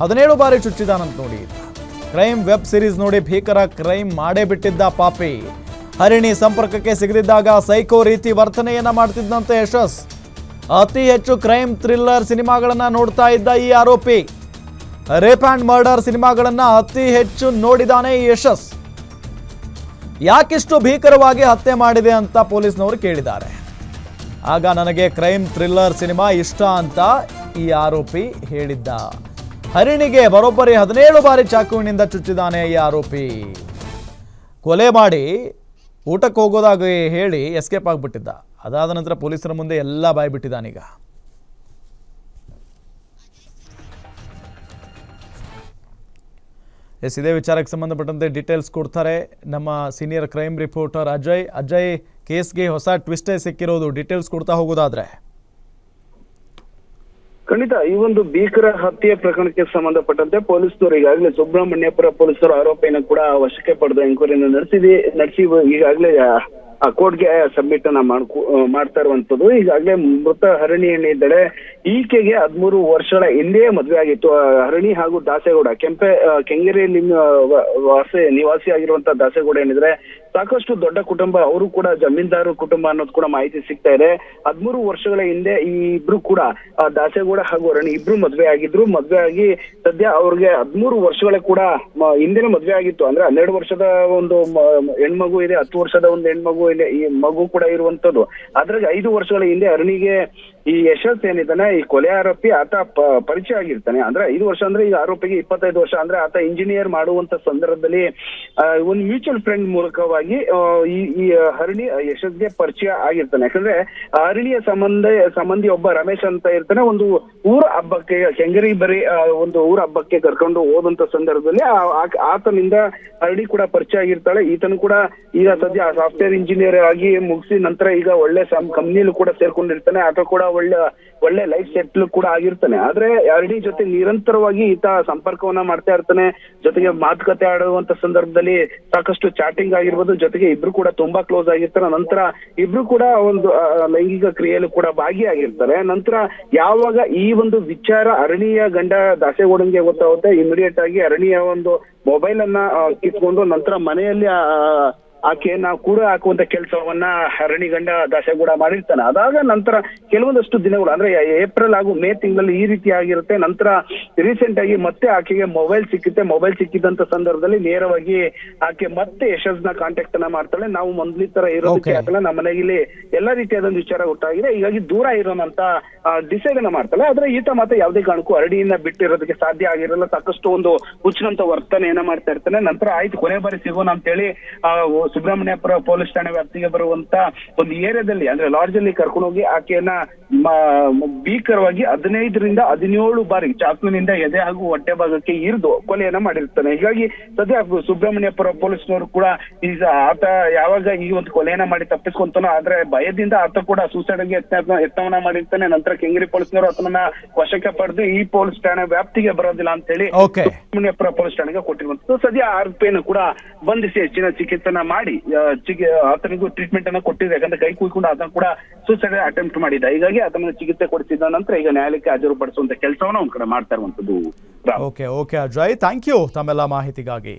ಹದಿನೇಳು ಬಾರಿ ಚುಚ್ಚಿದಾನಂತ ನೋಡಿ. ಕ್ರೈಮ್ ವೆಬ್ ಸಿರೀಸ್ ನೋಡಿ ಭೀಕರ ಕ್ರೈಮ್ ಮಾಡೇ ಬಿಟ್ಟಿದ್ದ ಪಾಪಿ. ಹರಿಣಿ ಸಂಪರ್ಕಕ್ಕೆ ಸಿಗದಿದ್ದಾಗ ಸೈಕೋ ರೀತಿ ವರ್ತನೆಯನ್ನ ಮಾಡ್ತಿದ್ದಂತೆ ಯಶಸ್. ಅತಿ ಹೆಚ್ಚು ಕ್ರೈಮ್ ಥ್ರಿಲ್ಲರ್ ಸಿನಿಮಾಗಳನ್ನ ನೋಡ್ತಾ ಇದ್ದ ಈ ಆರೋಪಿ. ರೇಪ್ ಆ್ಯಂಡ್ ಮರ್ಡರ್ ಸಿನಿಮಾಗಳನ್ನ ಅತಿ ಹೆಚ್ಚು ನೋಡಿದಾನೆ ಈ ಯಶಸ್. ಯಾಕಿಷ್ಟು ಭೀಕರವಾಗಿ ಹತ್ಯೆ ಮಾಡಿದೆ ಅಂತ ಪೊಲೀಸ್ನವರು ಕೇಳಿದ್ದಾರೆ. ಆಗ ನನಗೆ ಕ್ರೈಮ್ ಥ್ರಿಲ್ಲರ್ ಸಿನಿಮಾ ಇಷ್ಟ ಅಂತ ಈ ಆರೋಪಿ ಹೇಳಿದ್ದ. ಹರಿಣಿಗೆ ಬರೋಬ್ಬರಿ ಹದಿನೇಳು ಬಾರಿ ಚಾಕುವಿನಿಂದ ಚುಚ್ಚಿದಾನೆ ಈ ಆರೋಪಿ. ಕೊಲೆ ಮಾಡಿ ಊಟಕ್ಕೆ ಹೋಗೋದಾಗಿ ಹೇಳಿ ಎಸ್ಕೇಪ್ ಆಗಿಬಿಟ್ಟಿದ್ದ. ಅದಾದ ನಂತರ ಪೊಲೀಸರ ಮುಂದೆ ಎಲ್ಲ ಬಾಯ್ಬಿಟ್ಟಿದ್ದಾನೀಗ ಎಸ್, ಇದೇ ವಿಚಾರಕ್ಕೆ ಸಂಬಂಧಪಟ್ಟಂತೆ ಡೀಟೇಲ್ಸ್ ಕೊಡ್ತಾರೆ ನಮ್ಮ senior crime reporter Ajay. Ajay ಕೇಸ್ಗೆ ಹೊಸ ಟ್ವಿಸ್ಟೇ ಸಿಕ್ಕಿರೋದು. ಡೀಟೇಲ್ಸ್ ಕೊಡ್ತಾ ಹೋಗೋದಾದ್ರೆ. ಖಂಡಿತ, ಈ ಒಂದು ಭೀಕರ ಹತ್ಯೆ ಪ್ರಕರಣಕ್ಕೆ ಸಂಬಂಧಪಟ್ಟಂತೆ ಪೊಲೀಸರು ಈಗಾಗಲೇ ಸುಬ್ರಹ್ಮಣ್ಯಪುರ ಪೊಲೀಸರು ಆರೋಪಿಯನ್ನು ಕೂಡ ವಶಕ್ಕೆ ಪಡೆದು ಎಂಕ್ವೈರಿಯನ್ನು ನಡೆಸಿದೆ, ನಡೆಸಿ, ಈಗಾಗಲೇ ಕೋರ್ಟ್ಗೆ ಸಬ್ಮಿಟ್ ಅನ್ನ ಮಾಡ್ಕೊ ಮಾಡ್ತಾ ಇರುವಂತದ್ದು ಈಗಾಗಲೇ ಮೃತ ಹರಣಿ ಏನಿದ್ದಾಳೆ ಈಕೆಗೆ ಹದ್ಮೂರು ವರ್ಷಗಳ ಹಿಂದೆಯೇ ಮದುವೆ ಆಗಿತ್ತು. ಹರಣಿ ಹಾಗೂ ದಾಸೇಗೌಡ, ಕೆಂಪೆ ಕೆಂಗೇರಿಯಲ್ಲಿ ವಾಸ, ನಿವಾಸಿ ಆಗಿರುವಂತ ದಾಸೇಗೌಡ ಏನಿದ್ರೆ, ಸಾಕಷ್ಟು ದೊಡ್ಡ ಕುಟುಂಬ, ಅವರು ಕೂಡ ಜಮೀನ್ದಾರು ಕುಟುಂಬ ಅನ್ನೋದು ಕೂಡ ಮಾಹಿತಿ ಸಿಗ್ತಾ ಇದೆ. ಹದ್ಮೂರು ವರ್ಷಗಳ ಹಿಂದೆ ಈ ಇಬ್ರು ಕೂಡ ದಾಸೇಗೌಡ ಹಾಗೂ ಹರಣಿ ಇಬ್ರು ಮದ್ವೆ ಆಗಿದ್ರು. ಮದ್ವೆ ಆಗಿ ಸದ್ಯ ಅವ್ರಿಗೆ ಹದಿಮೂರು ವರ್ಷಗಳ ಕೂಡ ಹಿಂದಿನ ಮದ್ವೆ ಆಗಿತ್ತು. ಅಂದ್ರೆ ಹನ್ನೆರಡು ವರ್ಷದ ಒಂದು ಹೆಣ್ಮಗು ಇದೆ, ಹತ್ತು ವರ್ಷದ ಒಂದು ಹೆಣ್ಮಗು ಇದೆ ಈ ಮಗು ಕೂಡ ಇರುವಂತದ್ದು. ಅದ್ರಾಗ ಐದು ವರ್ಷಗಳ ಹಿಂದೆ ಅರುಣಿಗೆ ಈ ಯಶಸ್ ಏನಿದ್ದಾನೆ, ಈ ಕೊಲೆ ಆರೋಪಿ ಆತ ಪರಿಚಯ ಆಗಿರ್ತಾನೆ. ಅಂದ್ರೆ ಐದು ವರ್ಷ ಅಂದ್ರೆ ಈಗ ಆರೋಪಿಗೆ ಇಪ್ಪತ್ತೈದು ವರ್ಷ. ಅಂದ್ರೆ ಆತ ಇಂಜಿನಿಯರ್ ಮಾಡುವಂತ ಸಂದರ್ಭದಲ್ಲಿ ಒಂದು ಮ್ಯೂಚುವಲ್ ಫ್ರೆಂಡ್ ಮೂಲಕವಾಗಿ ಈ ಈ ಹರಿಣಿ ಯಶಸ್ಗೆ ಪರಿಚಯ ಆಗಿರ್ತಾನೆ. ಯಾಕಂದ್ರೆ ಹರಣಿಯ ಸಂಬಂಧ, ಸಂಬಂಧಿ ಒಬ್ಬ ರಮೇಶ್ ಅಂತ ಇರ್ತಾನೆ. ಒಂದು ಊರ ಹಬ್ಬಕ್ಕೆ, ಕೆಂಗರಿ ಬರಿ ಒಂದು ಊರ ಹಬ್ಬಕ್ಕೆ ಕರ್ಕೊಂಡು ಹೋದಂತ ಸಂದರ್ಭದಲ್ಲಿ ಆತನಿಂದ ಹರಣಿ ಕೂಡ ಪರಿಚಯ ಆಗಿರ್ತಾಳೆ. ಈತನು ಕೂಡ ಈಗ ಸದ್ಯ ಸಾಫ್ಟ್ವೇರ್ ಇಂಜಿನಿಯರ್ ಆಗಿ ಮುಗಿಸಿ ನಂತರ ಈಗ ಒಳ್ಳೆ ಕಂಪ್ನಿಯಲ್ಲೂ ಕೂಡ ಸೇರ್ಕೊಂಡಿರ್ತಾನೆ. ಆತ ಕೂಡ ಒಳ್ಳೆ ಒಳ್ಳೆ ಲೈಫ್ ಸೆಟ್ಲ್ ಕೂಡ ಆಗಿರ್ತಾನೆ. ಆದ್ರೆ ಹರಿಣಿ ಜೊತೆ ನಿರಂತರವಾಗಿ ಈತ ಸಂಪರ್ಕವನ್ನ ಮಾಡ್ತಾ ಇರ್ತಾನೆ, ಜೊತೆಗೆ ಮಾತುಕತೆ ಆಡುವಂತ ಸಂದರ್ಭದಲ್ಲಿ ಸಾಕಷ್ಟು ಚಾಟಿಂಗ್ ಆಗಿರ್ಬೋದು, ಜೊತೆಗೆ ಇಬ್ರು ಕೂಡ ತುಂಬಾ ಕ್ಲೋಸ್ ಆಗಿರ್ತಾರೆ. ನಂತರ ಇಬ್ರು ಕೂಡ ಒಂದು ಲೈಂಗಿಕ ಕ್ರಿಯೆಯಲ್ಲೂ ಕೂಡ ಭಾಗಿಯಾಗಿರ್ತಾರೆ. ನಂತರ ಯಾವಾಗ ಈ ಒಂದು ವಿಚಾರ ಅರಣಿಯ ಗಂಡ ದಾಸೇಗೌಡನ್ಗೆ ಗೊತ್ತಾಗುತ್ತೆ ಇಮಿಡಿಯೇಟ್ ಆಗಿ ಅರಣಿಯ ಒಂದು ಮೊಬೈಲ್ ಅನ್ನ ಕಿತ್ಕೊಂಡು ನಂತರ ಮನೆಯಲ್ಲಿ ಆಕೆಯನ್ನ ಕೂಡ ಹಾಕುವಂತ ಕೆಲಸವನ್ನ ಹರಣಿ ಗಂಡ ದಾಸೇಗೌಡ ಮಾಡಿರ್ತಾನೆ. ಅದಾದ ನಂತರ ಕೆಲವೊಂದಷ್ಟು ದಿನಗಳು ಅಂದ್ರೆ ಏಪ್ರಿಲ್ ಹಾಗೂ ಮೇ ತಿಂಗಳಲ್ಲಿ ಈ ರೀತಿ ಆಗಿರುತ್ತೆ. ನಂತರ ರೀಸೆಂಟ್ ಆಗಿ ಮತ್ತೆ ಆಕೆಗೆ ಮೊಬೈಲ್ ಸಿಕ್ಕುತ್ತೆ ಮೊಬೈಲ್ ಸಿಕ್ಕಿದಂತ ಸಂದರ್ಭದಲ್ಲಿ ನೇರವಾಗಿ ಆಕೆ ಮತ್ತೆ ಯಶಸ್ನ ಕಾಂಟ್ಯಾಕ್ಟ್ ಅನ್ನ ಮಾಡ್ತಾಳೆ. ನಾವು ಮೊದ್ಲಿ ತರ ಇರೋದಕ್ಕೆ. ಆಗಲ್ಲ. ನಮ್ಮ ಮನೆಯಲ್ಲಿ ಎಲ್ಲಾ ರೀತಿಯಾದ ಒಂದು ವಿಚಾರ ಗೊತ್ತಾಗಿದೆ ಹೀಗಾಗಿ ದೂರ ಇರೋನಂತ ಡಿಸೈಡ್ ಅನ್ನ ಮಾಡ್ತಾಳೆ. ಆದ್ರೆ ಈತ ಮತ್ತೆ ಯಾವುದೇ ಕಾರಣಕ್ಕೂ ಅರಡಿಯಿಂದ ಬಿಟ್ಟಿರೋದಕ್ಕೆ ಸಾಧ್ಯ ಆಗಿರಲ್ಲ. ಸಾಕಷ್ಟು ಒಂದು ಹುಚ್ಚಿನಂತ ವರ್ತನೆಯನ್ನ ಮಾಡ್ತಾ ಇರ್ತಾನೆ. ನಂತರ ಆಯ್ತು ಕೊನೆ ಬಾರಿ ಸಿಗೋಣ ಅಂತ ಹೇಳಿ ಆ ಸುಬ್ರಹ್ಮಣ್ಯಪುರ ಪೊಲೀಸ್ ಠಾಣೆ ವ್ಯಾಪ್ತಿಗೆ ಬರುವಂತ ಒಂದು ಏರಿಯಾದಲ್ಲಿ ಅಂದ್ರೆ ಲಾಡ್ಜ್ ಅಲ್ಲಿ ಕರ್ಕೊಂಡು ಹೋಗಿ ಆಕೆಯನ್ನ ಭೀಕರವಾಗಿ ಹದಿನೈದರಿಂದ ಹದಿನೇಳು ಬಾರಿ ಚಾಕುವಿನಿಂದ ಎದೆ ಹಾಗೂ ಹೊಟ್ಟೆ ಭಾಗಕ್ಕೆ ಇರಿದು ಕೊಲೆಯನ್ನ ಮಾಡಿರ್ತಾನೆ. ಹೀಗಾಗಿ ಸದ್ಯ ಸುಬ್ರಹ್ಮಣ್ಯಪುರ ಪೊಲೀಸ್ನವರು ಕೂಡ ಈಗ ಆತ ಯಾವಾಗ ಈ ಒಂದು ಕೊಲೆಯನ್ನ ಮಾಡಿ ತಪ್ಪಿಸ್ಕೊಂತಾನೋ ಆದ್ರೆ ಭಯದಿಂದ ಆತ ಕೂಡ ಸೂಸೈಡ್ ಯತ್ನ ಯತ್ನವನ್ನ ಮಾಡಿರ್ತಾನೆ. ನಂತರ ಕೆಂಗೇರಿ ಪೊಲೀಸ್ನವರು ಆತನನ್ನ ವಶಕ್ಕೆ ಪಡೆದು ಈ ಪೊಲೀಸ್ ಠಾಣೆ ವ್ಯಾಪ್ತಿಗೆ ಬರೋದಿಲ್ಲ ಅಂತ ಹೇಳಿ. ಸುಬ್ರಹ್ಮಣ್ಯಪುರ ಪೊಲೀಸ್ ಠಾಣೆಗೆ ಕೊಟ್ಟಿರುವಂತದ್ದು ಸದ್ಯ ಆರೋಪಿಯನ್ನು ಕೂಡ ಬಂಧಿಸಿ ಹೆಚ್ಚಿನ ಚಿಕಿತ್ಸೆನ ಮಾಡಿ ಆತನಿಗೂ ಟ್ರೀಟ್ಮೆಂಟ್ ಅನ್ನ ಕೊಟ್ಟಿದ್ರು ಯಾಕಂದ್ರೆ ಕೈ ಕುಯ್ಕೊಂಡು ಆತನ ಕೂಡ ಸೂಸೈಡ್ ಅಟೆಂಪ್ಟ್ ಮಾಡಿದ್ದ. ಹೀಗಾಗಿ ಅದನ್ನ ಚಿಕಿತ್ಸೆ ಕೊಡಿಸಿದ ನಂತರ ಈಗ ನ್ಯಾಯಾಲಯಕ್ಕೆ ಹಾಜರುಪಡಿಸುವಂತ ಕೆಲಸವನ್ನ ಒಂದ್ ಕಡೆ ಮಾಡ್ತಾ ಇರುವಂತದ್ದು okay okay Ajay. Thank you ತಮ್ಮೆಲ್ಲ ಮಾಹಿತಿಗಾಗಿ.